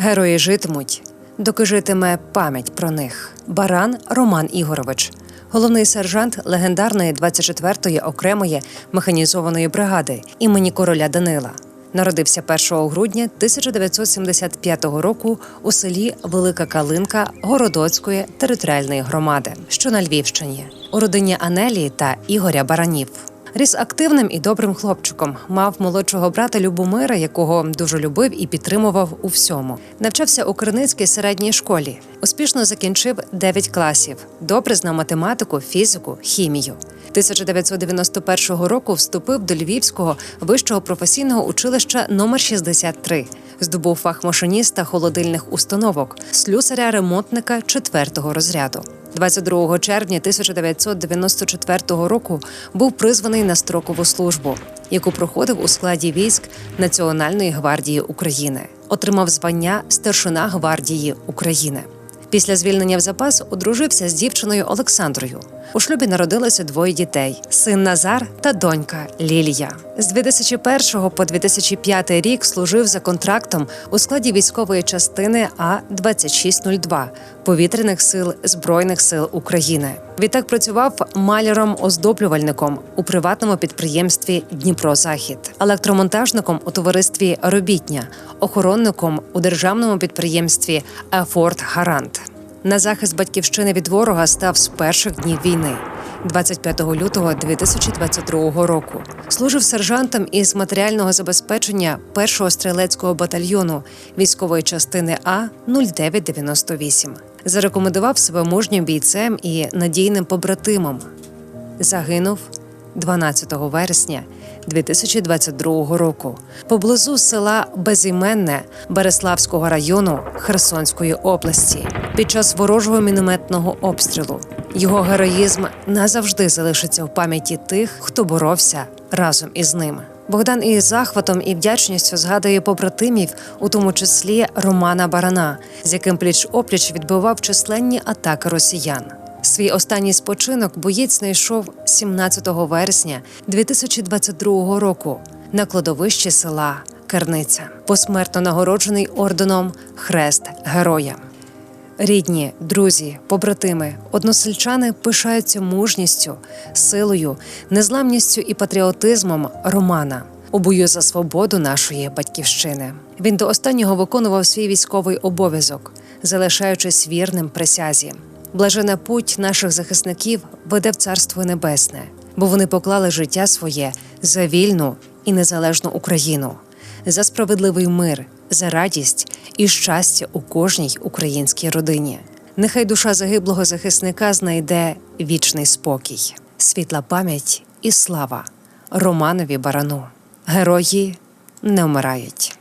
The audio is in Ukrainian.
Герої житимуть, доки житиме пам'ять про них. Баран Роман Ігорович, головний сержант легендарної 24-ї окремої механізованої бригади імені короля Данила. Народився 1 грудня 1975 року у селі Велика Калинка Городоцької територіальної громади, що на Львівщині, у родині Анелії та Ігоря Баранів. Ріс активним і добрим хлопчиком. Мав молодшого брата Любомира, якого дуже любив і підтримував у всьому. Навчався у Криницькій середній школі. Успішно закінчив 9 класів. Добре знав математику, фізику, хімію. 1991 року вступив до Львівського вищого професійного училища номер 63 Здобув фах машиніста холодильних установок, слюсаря-ремонтника 4-го розряду. 22 червня 1994 року був призваний на строкову службу, яку проходив у складі військ Національної гвардії України. Отримав звання старшина гвардії України. Після звільнення в запас одружився з дівчиною Олександрою. У шлюбі народилося двоє дітей: син Назар та донька Лілія. З 2001 по 2005 рік служив за контрактом у складі військової частини А 2602 повітряних сил Збройних сил України. Відтак працював маляром-оздоблювальником у приватному підприємстві Дніпро-Захід, електромонтажником у товаристві Робітня, охоронником у державному підприємстві Ефорт Гарант. На захист батьківщини від ворога став з перших днів війни. 25 лютого 2022 року служив сержантом із матеріального забезпечення першого стрілецького батальйону військової частини А 0998. Зарекомендував себе мужнім бійцем і надійним побратимом. Загинув 12 вересня 2022 року поблизу села Безіменне Береславського району Херсонської області під час ворожого мінометного обстрілу. Його героїзм назавжди залишиться в пам'яті тих, хто боровся разом із ним. Богдан із захватом і вдячністю згадує побратимів, у тому числі Романа Барана, з яким пліч опліч відбивав численні атаки росіян. Свій останній спочинок боєць знайшов 17 вересня 2022 року на кладовищі села Керниця, посмертно нагороджений орденом Хрест Героя. Рідні, друзі, побратими, односельчани пишаються мужністю, силою, незламністю і патріотизмом Романа у бою за свободу нашої батьківщини. Він до останнього виконував свій військовий обов'язок, залишаючись вірним присязі. Блажена путь наших захисників веде в царство небесне, бо вони поклали життя своє за вільну і незалежну Україну, за справедливий мир, за радість і щастя у кожній українській родині. Нехай душа загиблого захисника знайде вічний спокій, світла пам'ять і слава Романові Барану. Герої не вмирають.